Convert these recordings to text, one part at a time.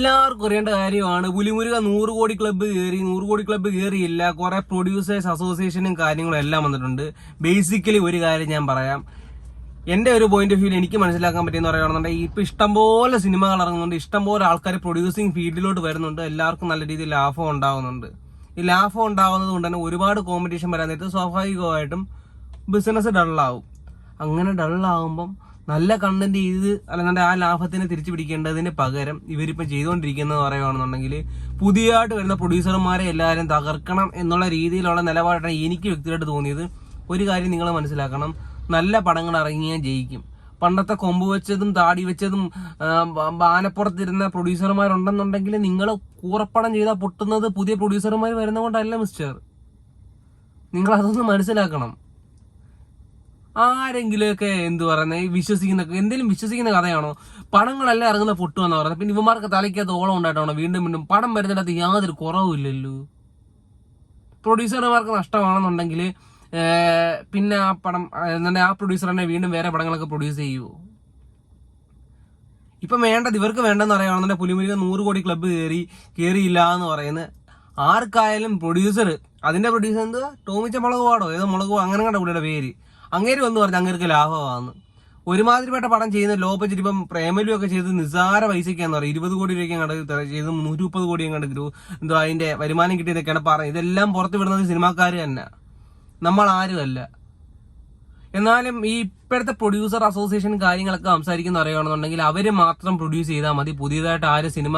എല്ലാവർക്കും അറിയേണ്ട കാര്യമാണ്. പുലിമുരുക നൂറ് കോടി ക്ലബ്ബ് കയറി നൂറ് കോടി ക്ലബ്ബ് കയറിയില്ല. കുറെ പ്രൊഡ്യൂസേഴ്സ് അസോസിയേഷനും കാര്യങ്ങളും എല്ലാം വന്നിട്ടുണ്ട്. ബേസിക്കലി ഒരു കാര്യം ഞാൻ പറയാം. എന്റെ ഒരു പോയിന്റ് ഓഫ് വ്യൂ എനിക്ക് മനസ്സിലാക്കാൻ പറ്റിയെന്ന് പറയുകയാണെന്നുണ്ടെങ്കിൽ ഇപ്പൊ ഇഷ്ടംപോലെ സിനിമകൾ ഇറങ്ങുന്നുണ്ട്. ഇഷ്ടംപോലെ ആൾക്കാർ പ്രൊഡ്യൂസിങ് ഫീൽഡിലോട്ട് വരുന്നുണ്ട്. എല്ലാവർക്കും നല്ല രീതിയിൽ ലാഭം ഉണ്ടാവുന്നുണ്ട്. ഈ ലാഭം ഉണ്ടാവുന്നത് കൊണ്ട് തന്നെ ഒരുപാട് കോമ്പറ്റീഷൻ വരാൻ നേരത്ത് സ്വാഭാവികമായിട്ടും ബിസിനസ് ഡൾ ഡള്ളാവും അങ്ങനെ ഡൾ ഡള്ളാവുമ്പം നല്ല കണ്ടന്റ് ചെയ്ത് അല്ലാണ്ട് ആ ലാഭത്തിനെ തിരിച്ചു പിടിക്കേണ്ടതിന് പകരം ഇവരിപ്പം ചെയ്തുകൊണ്ടിരിക്കുന്നത് പറയുകയാണെന്നുണ്ടെങ്കിൽ പുതിയതായിട്ട് വരുന്ന പ്രൊഡ്യൂസർമാരെ എല്ലാവരും തകർക്കണം എന്നുള്ള രീതിയിലുള്ള നിലപാടാണ് എനിക്ക് വ്യക്തിയായിട്ട് തോന്നിയത്. ഒരു കാര്യം നിങ്ങൾ മനസ്സിലാക്കണം. നല്ല പടങ്ങൾ ഇറങ്ങിയാൽ ജയിക്കും. പണ്ടത്തെ കൊമ്പ് വെച്ചതും താടി വെച്ചതും ആനപ്പുറത്തിരുന്ന പ്രൊഡ്യൂസർമാരുണ്ടെന്നുണ്ടെങ്കിൽ നിങ്ങൾ കൂറപ്പടം ചെയ്താൽ പൊട്ടുന്നത് പുതിയ പ്രൊഡ്യൂസർമാർ വരുന്നതുകൊണ്ടല്ല മിസ്റ്റർ നിങ്ങൾ അതൊന്ന് മനസ്സിലാക്കണം. ആരെങ്കിലുമൊക്കെ എന്ത് പറയുന്നത് വിശ്വസിക്കുന്ന എന്തെങ്കിലും വിശ്വസിക്കുന്ന കഥയാണോ? പടങ്ങളെല്ലാം ഇറങ്ങുന്ന പൊട്ടുവെന്ന് പറയുന്നത് പിന്നെ ഇവന്മാർക്ക് തലയ്ക്കകത്ത് ഓളം ഉണ്ടായിട്ടാണോ? വീണ്ടും വീണ്ടും പടം വരുന്നിടത്ത് യാതൊരു കുറവുമില്ലല്ലോ. പ്രൊഡ്യൂസർമാർക്ക് നഷ്ടമാണെന്നുണ്ടെങ്കിൽ പിന്നെ ആ പടം എന്നിട്ട് ആ പ്രൊഡ്യൂസർ തന്നെ വീണ്ടും വേറെ പടങ്ങളൊക്കെ പ്രൊഡ്യൂസ് ചെയ്യുമോ ഇപ്പം വേണ്ടത് ഇവർക്ക് വേണ്ടെന്ന് പറയുകയാണെന്നുണ്ടെങ്കിൽ പുലിമുരുക നൂറ് കോടി ക്ലബ്ബ് കയറി കയറിയില്ല എന്ന് പറയുന്നത് ആർക്കായാലും പ്രൊഡ്യൂസർ അതിന്റെ പ്രൊഡ്യൂസർ എന്തുവാ? ടോമിച്ച മുളക് പാടോ? ഏതോ മുളക് അങ്ങനെ കണ്ട പുള്ളിയുടെ പേര്. അങ്ങേര് വന്ന് പറഞ്ഞ അങ്ങേർക്ക് ലാഭമാണ് ഒരുമാതിരിപ്പെട്ട പടം ചെയ്യുന്ന ലോ ബജറ്റ് ഇപ്പം പ്രേമലു ഒക്കെ ചെയ്ത് നിസ്സാര പൈസയ്ക്കാന്ന് പറയും. ഇരുപത് കോടി രൂപയ്ക്ക് കണ്ട് ചെയ്ത് നൂറ്റി മുപ്പത് കോടി കണ്ട് ഗ്രൂ എന്തോ അതിന്റെ വരുമാനം കിട്ടിയതൊക്കെയാണ് പറയുന്നത് ഇതെല്ലാം പുറത്തു വിടുന്നത് സിനിമാക്കാർ തന്നെ. നമ്മൾ ആരുമല്ല എന്നാലും ഈ ഇപ്പോഴത്തെ പ്രൊഡ്യൂസർ അസോസിയേഷൻ കാര്യങ്ങളൊക്കെ സംസാരിക്കുന്ന അറിയുകയാണെന്നുണ്ടെങ്കിൽ അവർ മാത്രം പ്രൊഡ്യൂസ് ചെയ്താൽ മതി. പുതിയതായിട്ട് ആരും സിനിമ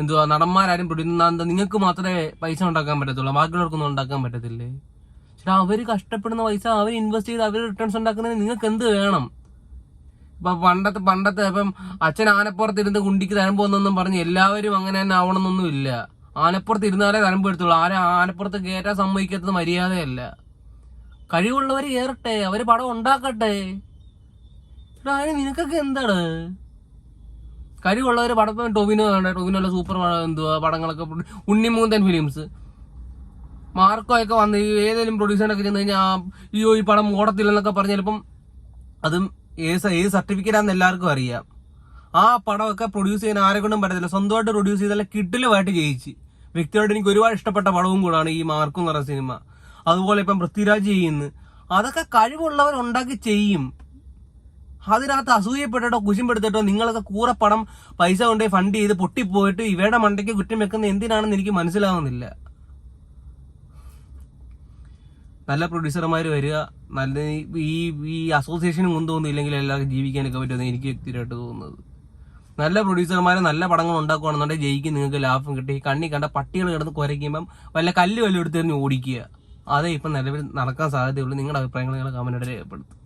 എന്തുവാ നടന്മാരാരും പ്രൊഡ്യൂസ് നിങ്ങൾക്ക് മാത്രമേ പൈസ ഉണ്ടാക്കാൻ പറ്റത്തുള്ളൂ. ബാക്കിയുള്ളവർക്കൊന്നും ഉണ്ടാക്കാൻ പറ്റത്തില്ലേ? പക്ഷെ അവർ കഷ്ടപ്പെടുന്ന പൈസ അവർ ഇൻവെസ്റ്റ് ചെയ്ത് അവർ റിട്ടേൺസ് ഉണ്ടാക്കുന്നതിന് നിങ്ങൾക്ക് എന്ത് വേണം? ഇപ്പൊ പണ്ടത്തെ പണ്ടത്തെ ഇപ്പം അച്ഛൻ ആനപ്പുറത്ത് ഇരുന്ന് കുണ്ടിക്ക് തരമ്പ് വന്നെന്നും പറഞ്ഞ് എല്ലാവരും അങ്ങനെ തന്നെ ആവണമെന്നൊന്നും ഇല്ല. ആനപ്പുറത്ത് ഇരുന്നാലേ തരമ്പ് എടുത്തുള്ളൂ. ആരെ ആനപ്പുറത്ത് കയറ്റാൻ സമ്മതിക്കാത്തത് മര്യാദയല്ല. കഴിവുള്ളവർ കയറട്ടെ അവർ പടം ഉണ്ടാക്കട്ടെ. അതിന് നിനക്കൊക്കെ എന്താണ്? കഴിവുള്ളവർ പടം ടൊവിനോ വേണ്ട ടൊവിനോല്ല സൂപ്പർ എന്തുവാ? പടങ്ങളൊക്കെ ഉണ്ണിമൂന്തൻ ഫിലിംസ്. മാർക്കോ ഒക്കെ വന്ന് ഏതെങ്കിലും പ്രൊഡ്യൂസറിനൊക്കെ ചെന്ന് കഴിഞ്ഞാൽ അയ്യോ ഈ പടം ഓടത്തില്ലെന്നൊക്കെ പറഞ്ഞ ചിലപ്പം അതും ഏത് ഏത് സർട്ടിഫിക്കറ്റ് ആണെന്ന് എല്ലാവർക്കും അറിയാം. ആ പടമൊക്കെ പ്രൊഡ്യൂസ് ചെയ്യാൻ ആരെക്കൊണ്ടും പറ്റത്തില്ല. സ്വന്തമായിട്ട് പ്രൊഡ്യൂസ് ചെയ്താൽ കിട്ടിലുമായിട്ട് ജയിച്ച്. വ്യക്തിയോട് എനിക്ക് ഒരുപാട് ഇഷ്ടപ്പെട്ട പടവും കൂടാണ് ഈ മാർക്കും എന്ന് പറഞ്ഞ സിനിമ. അതുപോലെ ഇപ്പം പൃഥ്വിരാജ് ചെയ്യുന്നു. അതൊക്കെ കഴിവുള്ളവർ ഉണ്ടാക്കി ചെയ്യും. അതിനകത്ത് അസൂയപ്പെട്ടിട്ടോ കുശിമ്പെടുത്തിട്ടോ നിങ്ങളൊക്കെ കൂറപ്പടം പൈസ കൊണ്ട് ഫണ്ട് ചെയ്ത് പൊട്ടിപ്പോയിട്ട് ഇവയുടെ മണ്ടയ്ക്ക് കുറ്റം വെക്കുന്ന എന്തിനാണെന്ന് എനിക്ക് മനസ്സിലാവുന്നില്ല. നല്ല പ്രൊഡ്യൂസർമാർ വരിക നല്ല ഈ ഈ അസോസിയേഷനും കൊണ്ടുപോകുന്നില്ലെങ്കിൽ എല്ലാവർക്കും ജീവിക്കാനൊക്കെ പറ്റുമെന്ന് എനിക്ക് വ്യക്തിയായിട്ട് തോന്നുന്നത്. നല്ല പ്രൊഡ്യൂസർമാരെ നല്ല പടങ്ങൾ ഉണ്ടാക്കുകയാണെന്നുണ്ടെങ്കിൽ ജയിക്കും നിങ്ങൾക്ക് ലാഭം കിട്ടി. കണ്ണി കണ്ട പട്ടികൾ കിടന്ന് കുരയ്ക്കുമ്പം വല്ല കല്ല് വല്ലതും എടുത്തെറിഞ്ഞ് ഓടിക്കുക. അതേ ഇപ്പം നിലവിൽ നടക്കാൻ സാധ്യതയുള്ളൂ. നിങ്ങളുടെ അഭിപ്രായങ്ങൾ നിങ്ങൾ കമന്റിൽ രേഖപ്പെടുത്തും.